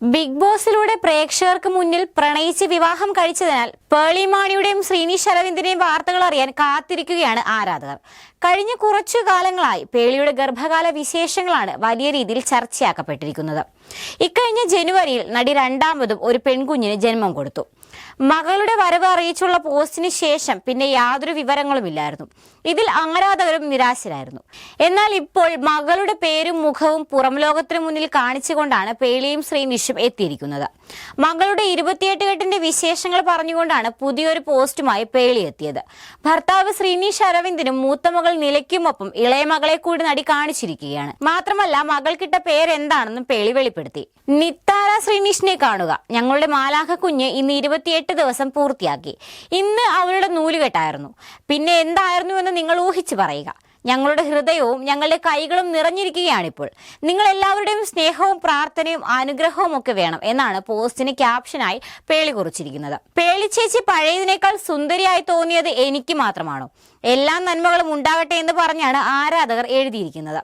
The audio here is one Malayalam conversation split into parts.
ബിഗ് ബോസിലൂടെ പ്രേക്ഷകർക്ക് മുന്നിൽ പ്രണയിച്ച് വിവാഹം കഴിച്ചതിനാൽ പേളിമാണിയുടെയും ശ്രീനിഷ് അരവിന്ദിന്റെയും വാർത്തകൾ അറിയാൻ കാത്തിരിക്കുകയാണ് ആരാധകർ. കഴിഞ്ഞ കുറച്ചു കാലങ്ങളായി പേളിയുടെ ഗർഭകാല വിശേഷങ്ങളാണ് വലിയ രീതിയിൽ ചർച്ചയാക്കപ്പെട്ടിരിക്കുന്നത്. ഇക്കഴിഞ്ഞ ജനുവരിയിൽ നടി രണ്ടാമതും ഒരു പെൺകുഞ്ഞിന് ജന്മം കൊടുത്തു. മകളുടെ വരവ് അറിയിച്ചുള്ള പോസ്റ്റിന് ശേഷം പിന്നെ യാതൊരു വിവരങ്ങളും ഇല്ലായിരുന്നു ഇതിൽ ആരാധകരും നിരാശരായിരുന്നു. എന്നാൽ ഇപ്പോൾ മകളുടെ പേരും മുഖവും പുറം ലോകത്തിന് മുന്നിൽ കാണിച്ചുകൊണ്ടാണ് പേളിയും ശ്രീനിഷും എത്തിയിരിക്കുന്നത്. മകളുടെ ഇരുപത്തിയെട്ട് കെട്ടിന്റെ വിശേഷങ്ങൾ പറഞ്ഞുകൊണ്ടാണ് പുതിയൊരു പോസ്റ്റുമായി പേളി എത്തിയത്. ഭർത്താവ് ശ്രീനിഷ് അരവിന്ദിനും മൂത്ത മകൾ നിലയ്ക്കുമൊപ്പം ഇളയ മകളെ കൂടി നടി കാണിച്ചിരിക്കുകയാണ്. മാത്രമല്ല മകൾക്കിട്ട പേരെന്താണെന്നും പേളി വെളിപ്പെടുത്തി. നിത്താര ശ്രീനിഷിനെ കാണുക. ഞങ്ങളുടെ മാലാഖ കുഞ്ഞ് ഇന്ന് ഇരുപത്തിയെട്ട് ദിവസം പൂർത്തിയാക്കി. ഇന്ന് അവളുടെ നൂലുകെട്ടായിരുന്നു. പിന്നെ എന്തായിരുന്നു എന്ന് നിങ്ങൾ ഊഹിച്ചു പറയുക. ഞങ്ങളുടെ ഹൃദയവും ഞങ്ങളുടെ കൈകളും നിറഞ്ഞിരിക്കുകയാണിപ്പോൾ. നിങ്ങൾ എല്ലാവരുടെയും സ്നേഹവും പ്രാർത്ഥനയും അനുഗ്രഹവും ഒക്കെ വേണം എന്നാണ് പോസ്റ്റിന് ക്യാപ്ഷനായി പേളി കുറിച്ചിരിക്കുന്നത്. പേളി ചേച്ചി പഴയതിനേക്കാൾ സുന്ദരിയായി തോന്നിയത് എനിക്ക് മാത്രമാണോ? എല്ലാ നന്മകളും ഉണ്ടാകട്ടെ എന്ന് പറഞ്ഞാണ് ആരാധകർ എഴുതിയിരിക്കുന്നത്.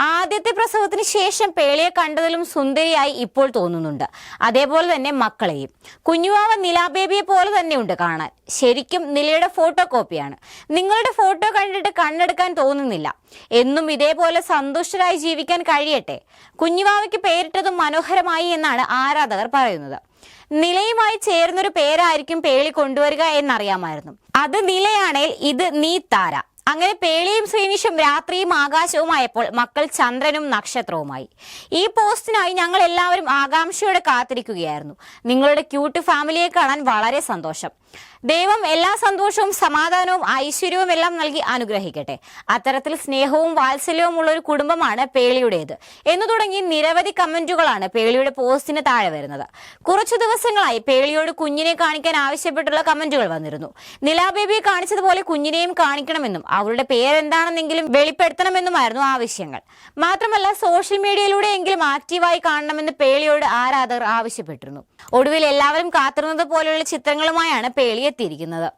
ആദ്യത്തെ പ്രസവത്തിന് ശേഷം പേളിയെ കണ്ടതിലും സുന്ദരിയായി ഇപ്പോൾ തോന്നുന്നുണ്ട്. അതേപോലെ തന്നെ മക്കളെയും. കുഞ്ഞുവാവ നിലാബേബിയെ പോലെ തന്നെയുണ്ട് കാണാൻ. ശരിക്കും നിലയുടെ ഫോട്ടോ കോപ്പിയാണ് നിങ്ങളുടെ ഫോട്ടോ കണ്ടിട്ട് കണ്ണെടുക്കാൻ തോന്നുന്നില്ല. എന്നും ഇതേപോലെ സന്തുഷ്ടരായി ജീവിക്കാൻ കഴിയട്ടെ. കുഞ്ഞുവാവയ്ക്ക് പേരിട്ടതും മനോഹരമായി എന്നാണ് ആരാധകർ പറയുന്നത്. നിലയുമായി ചേർന്നൊരു പേരായിരിക്കും പേളി കൊണ്ടുവരിക എന്നറിയാമായിരുന്നു. അത് നിലയാണേൽ ഇത് നീ താര. അങ്ങനെ പേളിയും ശ്രീനിഷും രാത്രിയും ആകാശവുമായപ്പോൾ മക്കൾ ചന്ദ്രനും നക്ഷത്രവുമായി. ഈ പോസ്റ്റിനായി ഞങ്ങൾ എല്ലാവരും ആകാംക്ഷയോടെ കാത്തിരിക്കുകയായിരുന്നു. നിങ്ങളുടെ ക്യൂട്ട് ഫാമിലിയെ കാണാൻ വളരെ സന്തോഷം. ദൈവം എല്ലാ സന്തോഷവും സമാധാനവും ഐശ്വര്യവും എല്ലാം നൽകി അനുഗ്രഹിക്കട്ടെ. അത്തരത്തിൽ സ്നേഹവും വാത്സല്യവും ഉള്ള ഒരു കുടുംബമാണ് പേളിയുടേത്. എന്നു തുടങ്ങി നിരവധി കമന്റുകളാണ് പേളിയുടെ പോസ്റ്റിന് താഴെ വരുന്നത്. കുറച്ചു ദിവസങ്ങളായി പേളിയോട് കുഞ്ഞിനെ കാണിക്കാൻ ആവശ്യപ്പെട്ടുള്ള കമന്റുകൾ വന്നിരുന്നു. നിലാബേബിയെ കാണിച്ചതുപോലെ കുഞ്ഞിനെയും കാണിക്കണമെന്നും അവളുടെ പേരെന്താണെന്നെങ്കിലും വെളിപ്പെടുത്തണമെന്നുമായിരുന്നു ആവശ്യങ്ങൾ. മാത്രമല്ല സോഷ്യൽ മീഡിയയിലൂടെയെങ്കിലും ആക്റ്റീവായി കാണണമെന്ന് പേളിയോട് ആരാധകർ ആവശ്യപ്പെട്ടിരുന്നു. ഒടുവിൽ എല്ലാവരും കാത്തിരുന്നത് പോലെയുള്ള ചിത്രങ്ങളുമായാണ് പേളി എത്തിയിരിക്കുന്നത്.